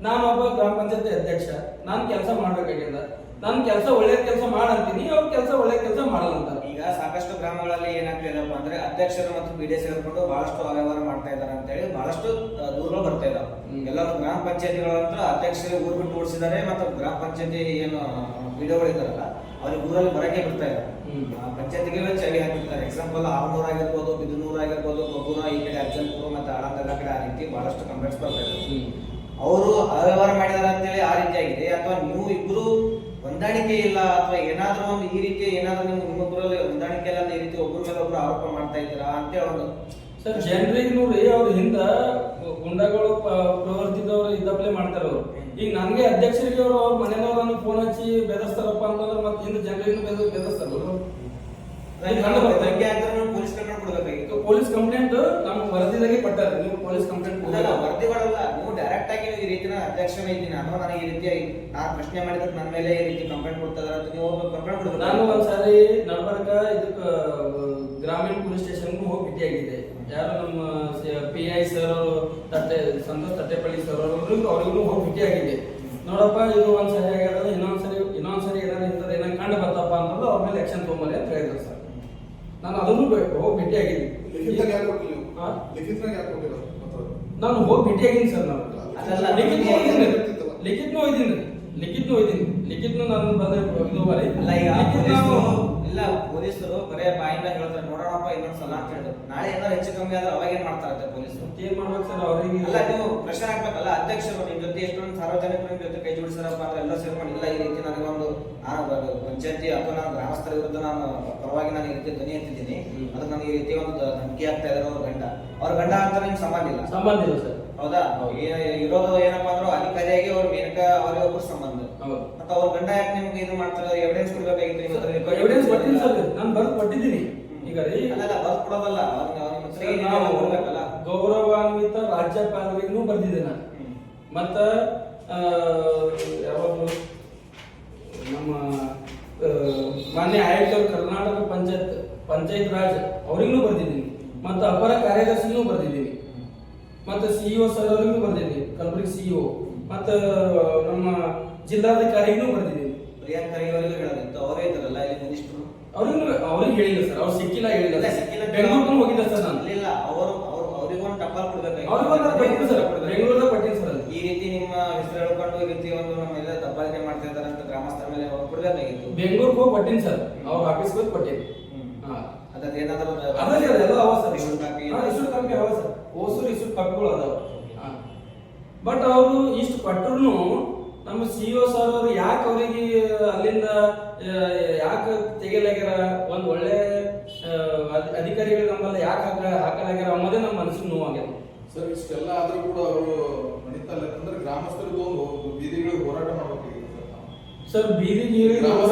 ನಾನೊಬ್ಬ ಗ್ರಾಮ ಪಂಚಾಯತಿ ಅಧ್ಯಕ್ಷ. ನಾನು ಕೆಲಸ ಮಾಡ್ಬೇಕಾಗಿಲ್ಲ ನಾನು ಕೆಲಸ ಒಳ್ಳೆ ಕೆಲಸ ಮಾಡಂತೀನಿ ಅವ್ರ ಕೆಲಸ ಒಳ್ಳೆ ಕೆಲಸ ಮಾಡಲ್ಲ ಅಂತ ಈಗ ಸಾಕಷ್ಟು ಗ್ರಾಮಗಳಲ್ಲಿ ಏನಾಗ್ತಾ ಅಂದ್ರೆ ಅಧ್ಯಕ್ಷರು ಮತ್ತು ಪಿ ಡಿ ಸೇರ್ಕೊಂಡು ಬಹಳಷ್ಟು ಅವ್ಯವಹಾರ ಮಾಡ್ತಾ ಇದ್ದಾರೆ ಅಂತ ಹೇಳಿ ಬಹಳಷ್ಟು ದೂರ ದೂರುಗಳು ಬರ್ತಾ ಇದಾವೆ. ಹ್ಮ್. ಎಲ್ಲರೂ ಗ್ರಾಮ ಪಂಚಾಯತಿಗಳಂತ ಅಧ್ಯಕ್ಷರಿಗೆ ಊರ್ ಬಿಟ್ಟು ಓಡಿಸಿದ್ದಾರೆ ಮತ್ತು ಗ್ರಾಮ ಪಂಚಾಯತಿ ಏನು ಇದಾರಲ್ಲ ಅವ್ರಿಗೆ ಊರಲ್ಲಿ ಬರಕ್ಕೆ ಬಿಡ್ತಾ ಇಲ್ಲ. ಪಂಚಾಯತ್ಗೆ ಚಳಿ ಹಾಕಿರ್ತಾರೆ. ಎಕ್ಸಾಂಪಲ್ ಆರ್ನೂರ್ ಆಗಿರ್ಬೋದು ಬಿದನೂರ್ ಆಗಿರ್ಬೋದು ಕೊಬ್ಬೂರ ಈ ಕಡೆ ಅರ್ಜನ್ಪುರ ಮತ್ತೆ ಆಳಂದಲ್ಲ ಕಡೆ ಆ ರೀತಿ ಬಹಳಷ್ಟು ಕಂಪ್ಲೇಂಟ್ಸ್ ಬರ್ತಾ ಇದ್ದಾರೆ ಅವರು ಅವ್ಯವಹಾರ ಮಾಡಿದಾರೆ ಅಂತೇಳಿ ಆ ರೀತಿ ಆಗಿದೆ. ಅಥವಾ ನೀವು ಇಬ್ರು ಹೊಂದಾಣಿಕೆ ಇಲ್ಲ ಅಥವಾ ಏನಾದ್ರೂ ಒಂದು ಈ ರೀತಿ ಏನಾದ್ರೂ ನಿಮ್ಮ ನಿಮ್ಮೊಬ್ಬರಲ್ಲಿ ಹೊಂದಾಣಿಕೆ ಇಲ್ಲ ಅಂತ ಈ ರೀತಿ ಒಬ್ಬರ ಮೇಲೆ ಒಬ್ರು ಆರೋಪ ಮಾಡ್ತಾ ಇದ್ದೀರಾ ಅಂತೇಳಿ ಹೇಳೋದು. ಸರ್ ಜನರಿಗೆ ನೋಡ್ರಿ ಅವ್ರ ಹಿಂದ ಗುಂಡಗಳು ಪ್ರವರ್ತಿದವರು ಇದ್ದಪ್ಲೇ ಮಾಡ್ತಾರೆ ಅವ್ರು ಈಗ ನನಗೆ ಅಧ್ಯಕ್ಷರಿಗೆ ಅವರು ಅವ್ರ ಮನೆಯವರನ್ನು ಫೋನ್ ಹಚ್ಚಿ ಬೆದರ್ಸ್ತಾರಪ್ಪ ಅಂತಂದ್ರೆ ಮತ್ತೆ ಇನ್ನು ಜನರಿಗೆ ಬೆದ ಬೆದರ್ಸ್ತಾರ ಅವ್ರು. ಇದು ಕಂಡು ಬರ್ತದೆ. ದಂಗೆ ಆಗಿದ್ರೆ ನೀವು ಪೊಲೀಸ್ ಕಂಪ್ಲೇಂಟ್ ಕೊಡಬೇಕಾಗಿತ್ತು? ಪೊಲೀಸ್ ಕಂಪ್ಲೇಂಟ್ ನಮ್ಮ ವರದಿದಾಗೆ ಕೊಟ್ಟಾರೆ. ನೀವು ಪೊಲೀಸ್ ಕಂಪ್ಲೇಂಟ್ ವರದಿ ಬರಲ್ಲ ನೀವು ಡೈರೆಕ್ಟ್ ಆಗಿ ನೀವು ಈ ರೀತಿ ನಾನು ಅಧ್ಯಕ್ಷನೇ ಇದ್ದೀನಿ. ಅಥವಾ ನನಗೆ ಈ ರೀತಿಯಾಗಿ ನಾನು ಪ್ರಶ್ನೆ ಮಾಡಿದ್ರೆ ನನ್ನ ಮೇಲೆ ಈ ರೀತಿ ಕಂಪ್ಲೇಂಟ್ ಕೊಡ್ತಾ ಇದಾರೆ ಅಂತ ನೀವು ಹೋಗ್ಬೇಕು ಕಂಪ್ಲೇಂಟ್ ಕೊಡ್ಬೇಕು. ನಾನು ಒಂದ್ಸಾರಿ ನಡ್ಬರ್ಕ ಇದಕ್ಕೆ ಗ್ರಾಮೀಣ ಪೊಲೀಸ್ ಸ್ಟೇಷನ್ಗೂ ಹೋಗಿ ಭೇಟಿಯಾಗಿದ್ದೆ. ಯಾರು ನಮ್ಮ ಪಿ ಐ ಸರ್ ಅವರು ತಟ್ಟೆ ಸಂತೋಷ್ ತಟ್ಟೆಪಳ್ಳಿ ಸರ್ ಅವರು ಅವ್ರಿಗೂ ಹೋಗಿ ಭೇಟಿಯಾಗಿದ್ದೆ ನೋಡಪ್ಪ ಇದು ಒಂದ್ ಸರಿ ಆಗ್ಯದ ಇನ್ನೊಂದ್ಸರಿ ಇನ್ನೊಂದ್ಸರಿ ಏನಾರ ಇಂಥದ್ದು ಏನಾರ ಕಂಡು ಬರ್ತಪ್ಪ ಅಂತಂದ್ರೆ ಅವ್ರ ಮೇಲೆ ಆಕ್ಷನ್ ತೊಗೊಂಬರಿ ಅಂತ ಹೇಳಿದ್ರು ಸರ್. ನಾನು ಅದನ್ನು ಬೆ- ಹೋಗಿ ಭೇಟಿ ಆಗಿದ್ದೀನಿ. ನಾನು ಹೋಗಿ ಭೇಟಿಯಾಗಿದ್ದೀನಿ ಸರ್ ನಾನು? ಲಿಖಿತ್ನು ಹೋಗಿದ್ದೀನಿ. ಲಿಖಿತ್ನು ಹೋಗಿದ್ದೀನಿ. ಲಿಖಿತ್ನು ನಾನು ಬಂದ್ರೆ ಇದು ಬರೀ ಲೈಕ್ ಲಿಖಿತ್ ಪೊಲೀಸರು ಇಲ್ಲ ಪೊಲೀಸರು ಬರೇ ಬಾಯಿಂದ ಹೇಳ್ತಾರೆ ನೋಡೋಣಪ್ಪ ಇನ್ನೊಂದ್ಸಲ ಅಂತ ಹೇಳಿದ್ರು. ನಾಳೆ ಏನಾದ್ರು ಹೆಚ್ಚು ಕಮ್ಮಿ ಆದ್ರೆ ಅವಾಗ ಏನ್ ಮಾಡ್ತಾರಂತೆ ಪೊಲೀಸರು? ಏನ್ ಮಾಡ್ಬೇಕು ಸರ್ ಅವರಿಗೆ? ಅಲ್ಲ ನೀವು ಪ್ರೆಷರ್ ಹಾಕ್ಬೇಕಲ್ಲ ಅಧ್ಯಕ್ಷರು ನಿಮ್ ಜೊತೆ ಎಷ್ಟೊಂದು ಸಾರ್ವಜನಿಕರು ನಿಮ್ ಜೊತೆ ಕೈ ಜೋಡಿಸ್ತಾರಪ್ಪ ಅಂದ್ರೆ ಎಲ್ಲ ಸೇರ್ಕೊಂಡು ಇಲ್ಲ ಈ ರೀತಿ ನನಗೊಂದು ನಾನು ಪಂಚಾಯತಿ ಅಥವಾ ನಾನು ಗ್ರಾಮಸ್ಥರ ವಿರುದ್ಧ ನಾನು ಪರವಾಗಿ ನಾನು ಈ ರೀತಿ ಧ್ವನಿ ಎತ್ತಿದ್ದೀನಿ. ಅದು ನನಗೆ ಈ ರೀತಿ ಒಂದು ಧಮಕಿ ಆಗ್ತಾ ಇದ್ದಾರೆ ಅವ್ರ ಗಂಡ. ಅವ್ರ ಗಂಡ ಅಂತ ನಿಮ್ಗೆ ಸಂಬಂಧ ಇಲ್ಲ? ಸಂಬಂಧ ಇಲ್ಲ ಸರ್. ಹೌದಾ? ಇರೋದು ಏನಪ್ಪಾ ಅಂದ್ರೆ ಅಧಿಕಾರಿಯಾಗಿ ಅವ್ರ ಮೇನಕ ಅವರೇ ಒಬ್ಬರು ಸಂಬಂಧ. ಮತ್ತೆ ಅವ್ರ ಗಂಡ ಯಾಕೆ ನಿಮ್ಗೆ ಇದು ಮಾಡ್ತಾರೆ? ಎವಿಡೆನ್ಸ್ ಕೊಡ್ಬೇಕಾಗಿತ್ತು ನಿಮ್ಮ ಹತ್ರ ಎವಿಡೆನ್ಸ್ ಕೊಟ್ಟಿದ್ದೀನಿ ಸರ್. ನಾನು ಬರ್ದು ಕೊಟ್ಟಿದ್ದೀನಿ. ಈಗ ರೀ ಅಲ್ಲಲ್ಲ ಬರ್ದು ಕೊಡೋದಲ್ಲ. ಅವ್ರಿಗೆ ನಾವು ಕೊಡ್ಬೇಕಲ್ಲ? ಗೌರವಾನ್ವಿತ ರಾಜ್ಯಪಾಲರಿಗೂ ಬರ್ದಿದ್ದೆ ನಾನು. ಮತ್ತ ಯಾವಾಗಲೂ ನಮ್ಮ ಮಾನ್ಯ ಆಯುಕ್ತರು ಕರ್ನಾಟಕ ಪಂಚಾಯತ್ ಪಂಚಾಯತ್ ರಾಜ್ ಅವರಿಗೂ ಬರ್ದಿದ್ದೀನಿ. ಮತ್ತು ಅಪರ ಕಾರ್ಯದರ್ಶಿಗೂ ಬರ್ದಿದ್ದೀನಿ. ಮತ್ತು ಸಿಇಒ ಸರ್ ಅವರಿಗೂ ಬರ್ದಿದ್ದೀನಿ. ಕಲಬುರಗಿ ಸಿಇಒ ಮತ್ತು ನಮ್ಮ ಜಿಲ್ಲಾಧಿಕಾರಿಗೂ ಬರೆದಿದ್ದೀವಿ ಪ್ರಿಯಾಂಕ್ ಖರ್ಗೆ ಅವರಿಗೂ ಹೇಳೋದಿತ್ತು ಅವರೇ ಇದ್ದಾರಲ್ಲ ಇಲ್ಲಿ ಮಿನಿಸ್ಟ್ರು ಅವ್ರಿಗೂ ಅವ್ರಿಗೆ ಹೇಳಿಲ್ಲ ಸರ್. ಅವ್ರು ಸಿಕ್ಕಿಲ್ಲ ಹೇಳಿಲ್ಲ ಸಿಕ್ಕಿಲ್ಲ. ಬೆಂಗಳೂರು ಹೋಗಿದ್ದೆ ಸರ್ ನಾನು. ಇಲ್ಲ ಅವರು ಅವರು ಅವ್ರಿಗೆ ಟಪಾಲ್ ಕೊಡ್ಬೇಕಾಗಿತ್ತು. ಅವ್ರಿಗೊಂದು ಸರ್ ಬೆಂಗಳೂರಲ್ಲಿ ಕೊಟ್ಟಿದ್ದೀನಿ ಸರ್ ಈ ರೀತಿ ನಿಮ್ಮ ಹೆಸರು ಹೇಳ್ಕೊಂಡು ಈ ರೀತಿ ಒಂದು ನಮ್ಮೆಲ್ಲ ದಬ್ಬಾಳಿಕೆ ಮಾಡ್ತಾ ಇದ್ದಾರೆ ಅಂತ ಗ್ರಾಮಸ್ಥರ ಮೇಲೆ ಅವ್ರು ಕೊಡ್ಬೇಕಾಗಿತ್ತು. ಬೆಂಗಳೂರಿಗೆ ಹೋಗಿ ಕೊಟ್ಟಿನಿ ಸರ್. ಅವ್ರ ಆಫೀಸ್ ಹೋಗಿ ಕೊಟ್ಟಿನಿ ಅದ್ರದ್ದು ಏನಾದ್ರು ಅದೇ ಸರ್ ಎಲ್ಲ ಅವ sir. Issue copy issue copy ಅವ ಸರ್. ಓಸೂರು ಕಾಪಿಗಳು ಅದಾವ. ಬಟ್ ಅವರು ಇಷ್ಟು ಕೊಟ್ಟರು ನಮ್ಮ ಸಿ ಒ ಸರ್ ಅವರು ಯಾಕೆ ಅವರಿಗೆ ಅಲ್ಲಿಂದ ಯಾಕೆ ತೆಗೆಯಲಾಗ್ಯಾರ? ಒಂದು ಒಳ್ಳೆ ಅಧಿಕಾರಿಗಳು ನಮ್ಮಲ್ಲಿ ಯಾಕೆ ಹಾಕ ಹಾಕಲಾಗ್ಯಾರ ಅನ್ನೋದೇ ನಮ್ಮ ಮನಸ್ಸಿಗೆ ನೋವಾಗ್ಯದ. ಸರ್ ಇಷ್ಟೆಲ್ಲ ಆದರೂ ಕೂಡ ಅವರು ನಡೀತಾ ಇಲ್ಲ. ಅಂದ್ರೆ ಗ್ರಾಮಸ್ಥರದ್ದು ಒಂದು ಬೀದಿಗಳಿಗೆ ಹೋರಾಟ ಮಾಡಬೇಕು ಸರ್ ಬೀದಿ ಬೀದಿಗೆ